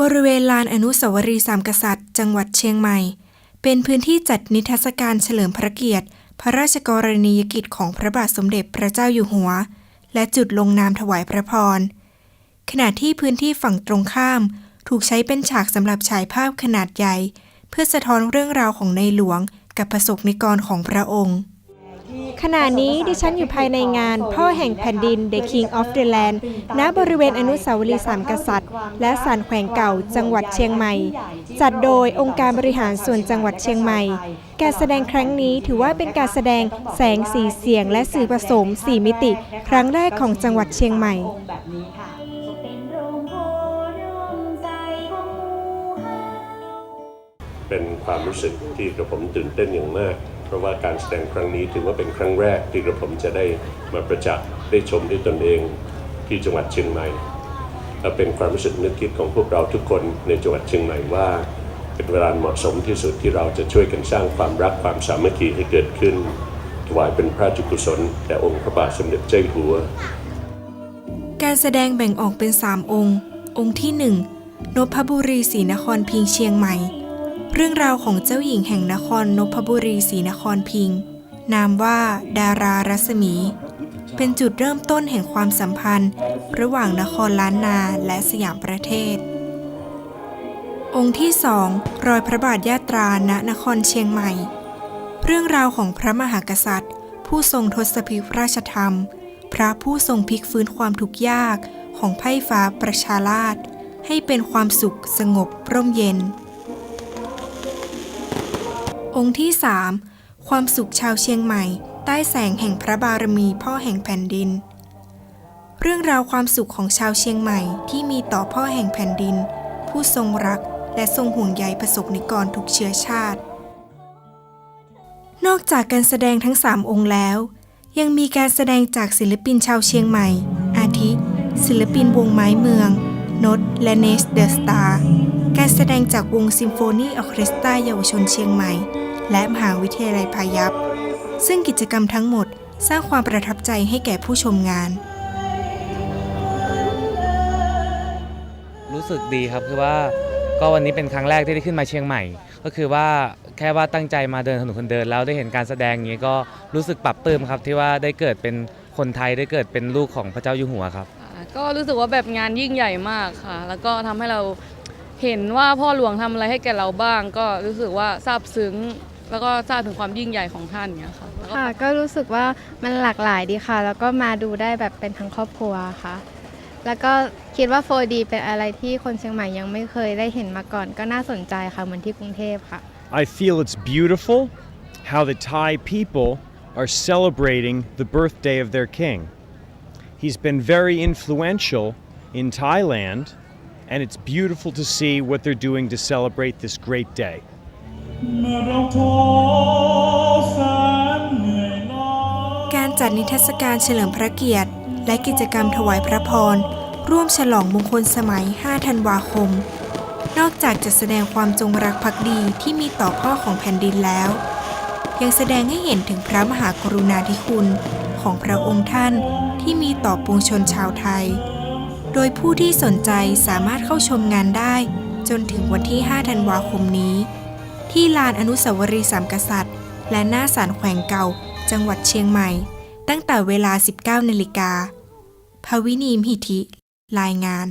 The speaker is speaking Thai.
บริเวณลานอนุสาวรีย์สามกษัตริย์ จังหวัดเชียงใหม่ เป็นพื้นที่จัดนิทรรศการเฉลิมพระเกียรติ พระราชกรณียกิจของพระบาทสมเด็จพระเจ้าอยู่หัว และจุดลงนามถวายพระพร ขณะที่พื้นที่ฝั่งตรงข้าม ถูกใช้เป็นฉากสำหรับฉายภาพขนาดใหญ่ เพื่อสะท้อนเรื่องราวของในหลวงกับประสบนิกรของพระองค์ ขณะนี้ดิฉันอยู่ภายในงาน พ่อแห่งแผ่นดิน The King of the Land ณบริเวณอนุสาวรีย์สามกษัตริย์ และศาลแขวงเก่าจังหวัดเชียงใหม่ จัดโดยองค์การบริหารส่วนจังหวัดเชียงใหม่ การแสดงครั้งนี้ถือว่าเป็นการแสดงแสงสีเสียง และสื่อผสม 4 มิติ ครั้งแรกของจังหวัดเชียงใหม่เป็นความรู้สึกที่กระผมตื่นเต้นอย่างมาก ราะว่าการแสดงครั้งนี้ถือว่าเป็นครั้งแรกที่กระผมจะได้มาประจักษ์ได้ชมด้วยตนเองที่จังหวัดเชียงใหม่และเป็นความรู้สึกนึกคิดของพวกเราทุกคนในจังหวัดเชียงใหม่ว่า เป็นเวลาเหมาะสมที่สุดที่เราจะช่วยกันสร้างความรักความสามัคคีให้เกิดขึ้นถวายเป็นพระราชกุศลแด่องค์พระบาทสมเด็จเจ้าอยู่หัว การแสดงแบ่งออกเป็น 3 องค์ องค์ที่ 1นพบุรีศรีนครพิงเชียงใหม่ เรื่องราวของเจ้าหญิงแห่งนครนพบุรีศรีนครพิงค์นามว่าดารารัศมี เป็นจุดเริ่มต้นแห่งความสัมพันธ์ ระหว่างนครล้านนาและสยามประเทศ องค์ที่สองรอยพระบาทยาตราณนครเชียงใหม่ เรื่องราวของพระมหากษัตริย์ ผู้ทรงทศพิพราชธรรม พระผู้ทรงพลิกฟื้นความทุกข์ยากของไพ่ฟ้าประชาราษฎร์ให้เป็นความสุขสงบร่มเย็น องค์ที่ 3 ความสุขชาวเชียงใหม่ ใต้แสงแห่งพระบารมีพ่อแห่งแผ่นดิน เรื่องราวความสุขของชาวเชียงใหม่ที่มีต่อพ่อแห่งแผ่นดิน ผู้ทรงรักและทรงห่วงใยประสบนิกรทุกเชื้อชาติ นอกจากการแสดงทั้ง 3 องค์แล้ว ยังมีการแสดงจากศิลปินชาวเชียงใหม่ อาทิ ศิลปินวงไม้เมืองนดและเนสเดอะสตาร์การแสดงจากวงซิมโฟนีออเคสตราเยาวชนเชียงใหม่ และมหาวิทยาลัยพายัพ ซึ่งกิจกรรมทั้งหมดสร้างความประทับใจให้แก่ผู้ชมงาน รู้สึกดีครับคือว่าก็วันนี้เป็นครั้งแรกที่ได้ขึ้นมาเชียงใหม่ ก็คือว่าแค่ว่าตั้งใจมาเดินถนนคนเดินแล้วได้เห็นการแสดงอย่างนี้ก็รู้สึกปรับปลื้มครับที่ว่าได้เกิดเป็นคนไทยได้เกิดเป็นลูกของพระเจ้าอยู่หัวครับค่ะก็รู้สึกว่าแบบงานยิ่งใหญ่มากค่ะ แล้วก็ทำให้เราเห็นว่าพ่อหลวงทำอะไรให้แก่เราบ้าง ก็รู้สึกว่าซาบซึ้ง แล้วก็ทราบถึงความยิ่งใหญ่ของท่านเนี่ยค่ะแล้วก็ค่ะก็รู้สึกว่ามันหลากหลายดีค่ะ แล้วก็มาดูได้แบบเป็นทั้งครอบครัวค่ะ แล้วก็คิดว่า 4D เป็นอะไรที่คนเชียงใหม่ยังไม่เคยได้เห็นมาก่อน ก็น่าสนใจค่ะเหมือนที่กรุงเทพค่ะ I feel it's beautiful how the Thai people are celebrating the birthday of their king. He's been very influential in Thailand, and it's beautiful to see what they're doing to celebrate this great day. การจัดนิทรรศการเฉลิมพระเกียรติ และกิจกรรมถวายพระพร ร่วมฉลองมงคลสมัย 5 ธันวาคม นอกจากจะแสดงความจงรักภักดีที่มีต่อพ่อของแผ่นดินแล้ว ยังแสดงให้เห็นถึงพระมหากรุณาธิคุณของพระองค์ท่านที่มีต่อปวงชนชาวไทย โดยผู้ที่สนใจสามารถเข้าชมงานได้ จนถึงวันที่ 5 ธันวาคมนี้ ที่ลานอนุสาวรีย์สามกษัตริย์ และหน้าศาลแขวงเก่า จังหวัดเชียงใหม่ ตั้งแต่เวลา 19นาฬิกาภวินีมหิธิ รายงาน